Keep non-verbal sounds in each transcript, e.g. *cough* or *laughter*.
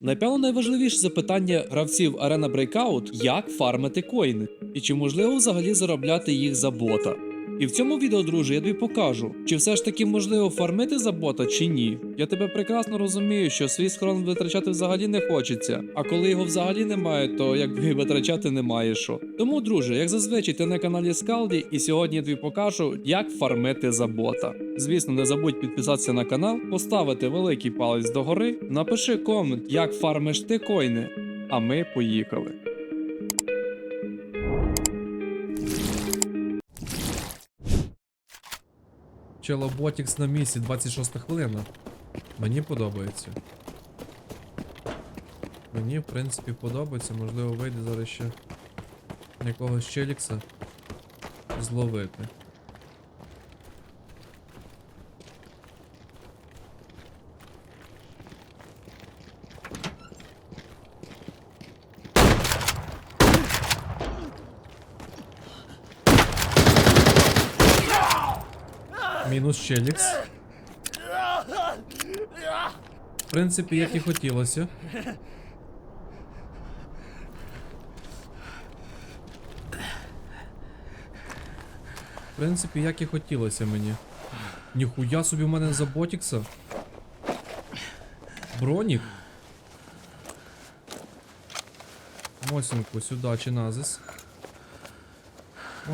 Напевно, найважливіше запитання гравців Arena Breakout – як фармити коїни, і чи можливо взагалі заробляти їх за бота. І в цьому відео, друже, я тобі покажу, чи все ж таки можливо фармити за бота чи ні. Я тебе прекрасно розумію, що свій схрон витрачати взагалі не хочеться, а коли його взагалі немає, то якби витрачати немає що. Тому, друже, як зазвичай, ти на каналі Скалді, і сьогодні я тобі покажу, як фармити за бота. Звісно, не забудь підписатися на канал, поставити великий палець догори, напиши комент, як фармиш ти коїни. А ми поїхали. Чело Ботікс на місці, 26 хвилина. Мені подобається. Мені, в принципі, подобається, можливо, вийде зараз ще якогось челікса зловити. Мінус челікс. В принципі, як і хотілося. В принципі, як і хотілося мені. Ніхуя собі в мене за ботікса. Бронік. Мосінку сюди чи назис.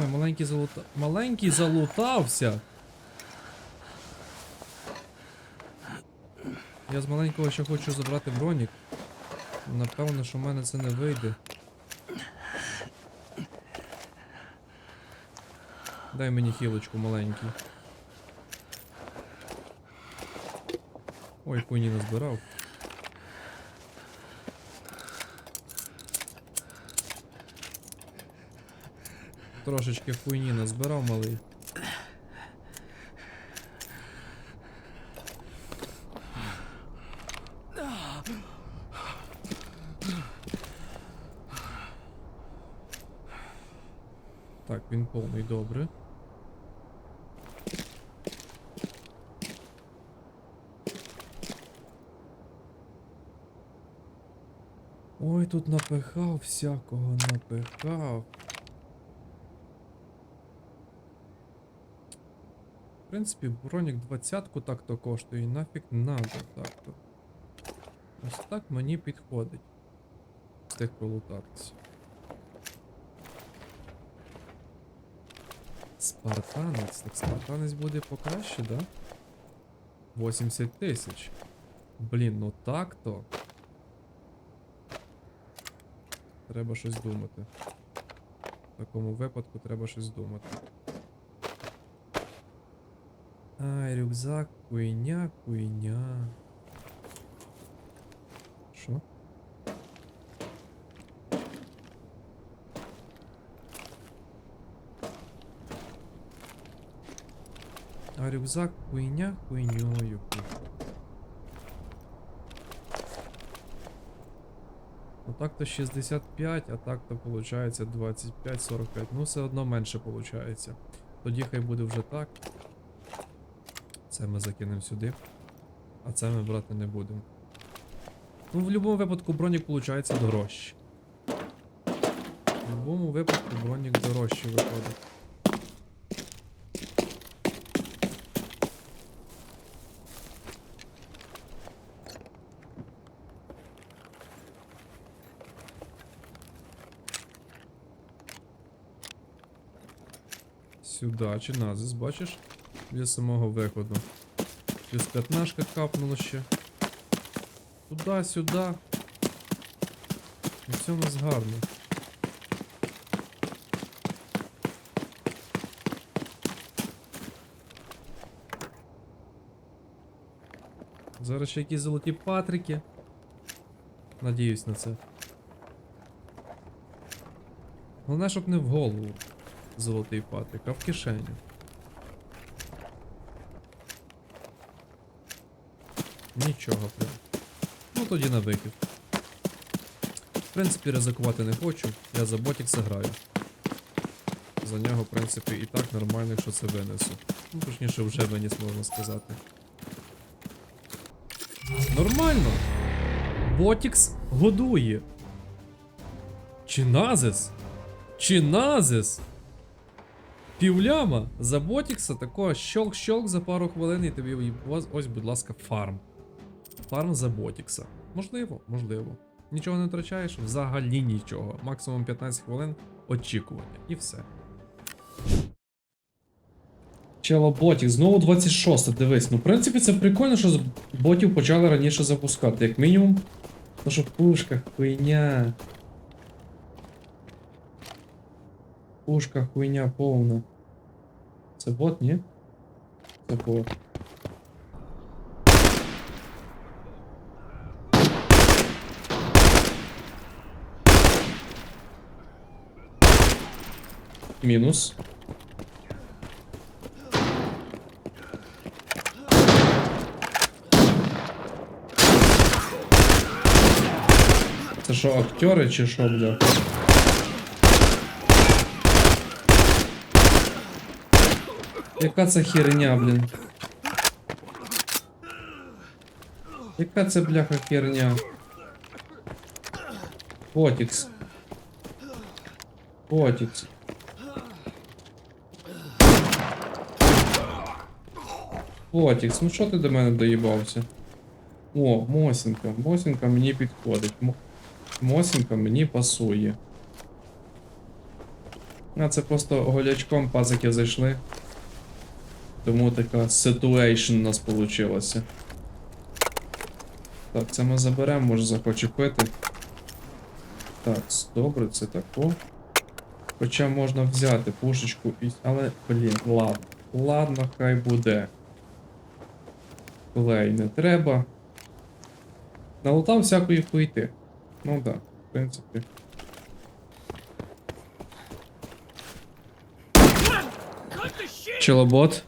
Ой, маленький залута... Маленький залутався. Я з маленького ще хочу забрати бронік. Напевно, що в мене це не вийде. Дай мені хілочку маленький. Ой, хуйні назбирав. Трошечки хуйні назбирав малий. Так, він повний добре. Ой, тут напихав всякого напихав. В принципі, бронік 20-ку так-то коштує, і нафіг надо так-то. Ось так мені підходить. З тих Спартанець. Так спартанець буде покраще, да? 80 тисяч. Блін, ну так-то. Треба щось думати. В такому випадку треба щось думати. Ай, рюкзак, хуйня, хуйня. Що? А рюкзак хуйня хуйнёю. Ну так-то 65, а так-то получается 25-45. Ну, все одно менше получається. Тоді хай буде вже так. Це ми закинемо сюди. А це ми брати не будемо. Ну, в будь-якому випадку бронік получається дорожче. В будь-якому випадку бронік дорожче виходить. Сюди, чи назис, бачиш? Для самого виходу. Плюс п'ятнашка капнула ще. Туди, сюди. І все у нас гарно. Зараз ще якісь золоті патрики. Надіюсь на це. Головне, щоб не в голову золотий патрик, а в кишеню. Нічого прям. Ну тоді на вихід. В принципі, ризикувати не хочу, я за ботікса граю. За нього, в принципі, і так нормально, якщо це винесу. Ну, точніше, вже виніс, можна сказати. Нормально! Ботікс годує. Чи назис? Чи назис? Півляма за Ботікса такого щолк-щолк за пару хвилин і тобі ось, будь ласка, фарм. Фарм за Ботікса. Можливо, можливо. Нічого не втрачаєш? Взагалі нічого. Максимум 15 хвилин очікування. І все. Чело ботік, знову 26, дивись. Ну, в принципі, це прикольно, що ботів почали раніше запускати, як мінімум. То що пушка, хуйня. Пушка, хуйня повна. Це бот, ні? Це бот. Мінус. Це що, актери чи що, бля? Яка це херня, блін? Яка це бляха херня? Потікс. Потікс. Потікс, ну що ти до мене доїбався? О, Мосінка. Мосінка мені підходить. Мо- Мосінка мені пасує. А це просто голячком пазики зайшли. Тому така ситуейшн у нас получилася. Так, це ми заберемо, може захоче пити. Так, добре, це тако. Хоча можна взяти пушечку і. Але, блін, ладно. Ладно, хай буде. Клей не треба. Налутав всякої хуйти. Ну да, в принципі. Челобот.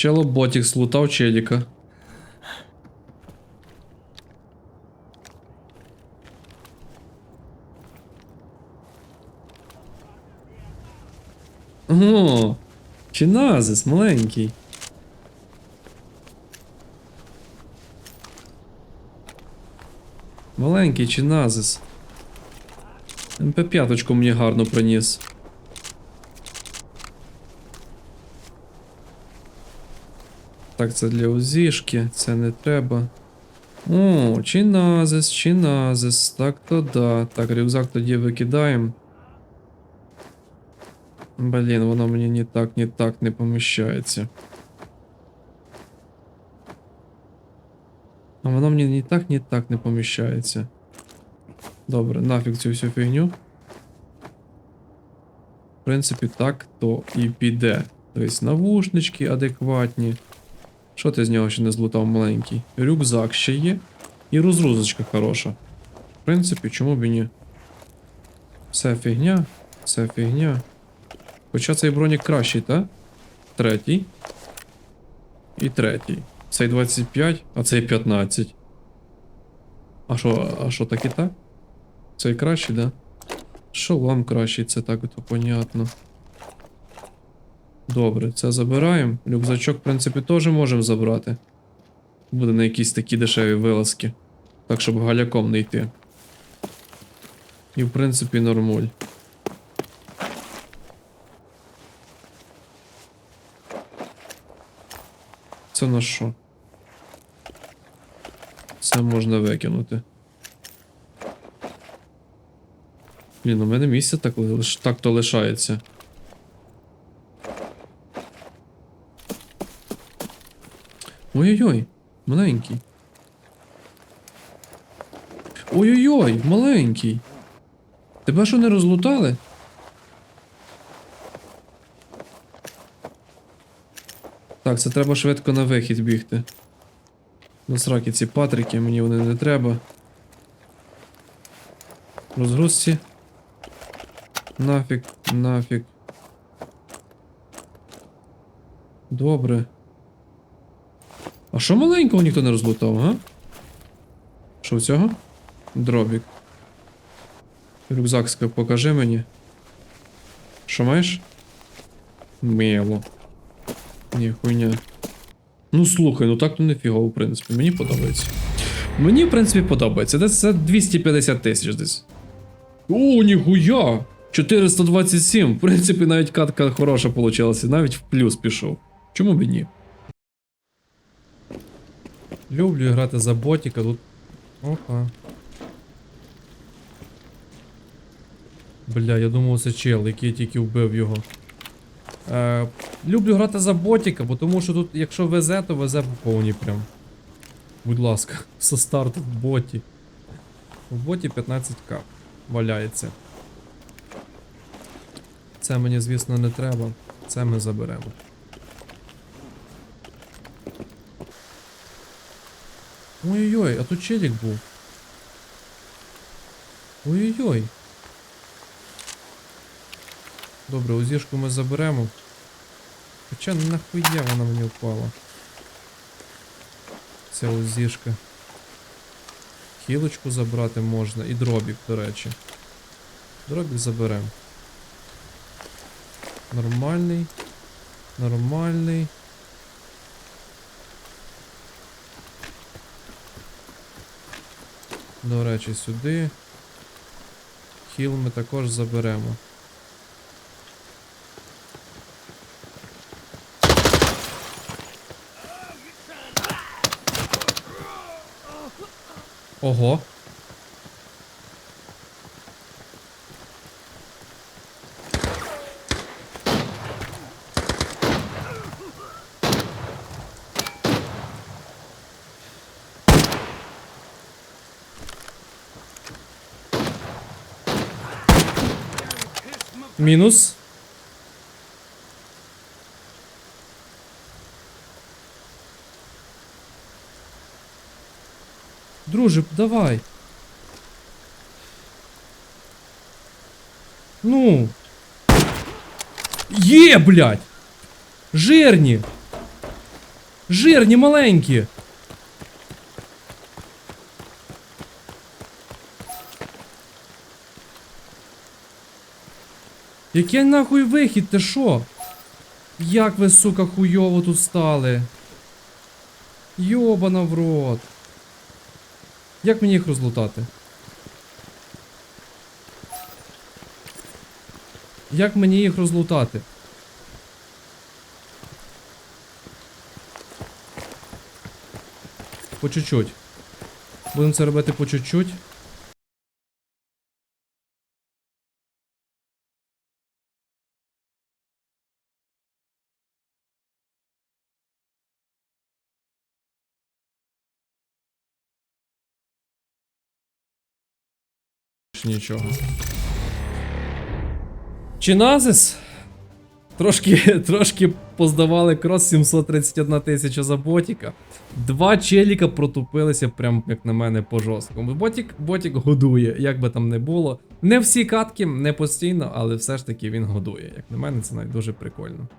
Челоботик слутав челіка. О, чиназис маленький. Маленький чиназис. МП5 мені гарно приніс. Так, це для узішки, це не треба. О, чиназис, чиназис. Так то да. Так, рюкзак тоді викидаємо. Блін, воно мені ні так, ні так не поміщається. А воно мені ні так, ні так не поміщається. Добре, нафіг цю всю фігню. В принципі, так то і піде. Тобто навушнички адекватні. Що ти з нього ще не злутав маленький? Рюкзак ще є. І розгрузочка хороша. В принципі, чому б і ні? Все фігня, все фігня. Хоча цей бронік кращий, та? Третій. І третій. Цей 25, а цей 15. А що, а що так і так? Цей кращий, да? Шолом кращий, це так то понятно. Добре, це забираємо. Рюкзачок, в принципі, теж можемо забрати. Буде на якісь такі дешеві вилазки. Так, щоб галяком не йти. І в принципі нормуль. Це на що? Це можна викинути. Блін, у мене місце так, так то лишається. Ой-ой-ой, маленький. Ой-ой-ой, маленький. Тебе що не розлутали? Так, це треба швидко на вихід бігти. На сраки ці патрики, мені вони не треба. Розгрузці. Нафіг, нафіг. Добре. А що маленького ніхто не розлутав, га? Що в цього? Дробік. Рюкзак покажи мені. Що маєш? Мило. Ні, хуйня. Ну слухай, ну так то не фігово, в принципі, мені подобається. Мені, в принципі, подобається. Десь це 250 тисяч десь. О, ніхуя! 427. В принципі, навіть катка хороша вийшла, навіть в плюс пішов. Чому б і ні? Люблю грати за ботіка, тут. Опа. Бля, я думав, це чел, який я тільки вбив його. Е, люблю грати за ботіка, бо тому що тут, якщо везе, то везе по повній прям. Будь ласка, *laughs* со старту в боті. В боті 15к валяється. Це мені, звісно, не треба. Це ми заберемо. Ой-ой-ой, а тут челік був. Ой-ой-ой. Добре, узішку ми заберемо. Хоча нахуя вона мені впала. Ця узішка. Хілочку забрати можна і дробік, до речі. Дробік заберемо. Нормальний. Нормальний. До речі, сюди. Хіл ми також заберемо. Ого. Мінус. Друже, давай. Ну. Є, блядь! Жирні! Жирні маленькі! Який нахуй вихід, ти шо? Як ви, сука, хуйово тут стали? Йобана в рот. Як мені їх розлутати? Як мені їх розлутати? По чуть-чуть. Будемо це робити по чуть-чуть. Більш Нічого. Чиназис? Трошки, *laughs* трошки поздавали крос 731 тисяча за ботіка. Два челіка протупилися, прям як на мене, по жорсткому. Ботік, ботік годує, як би там не було. Не всі катки, не постійно, але все ж таки він годує. Як на мене, це навіть дуже прикольно.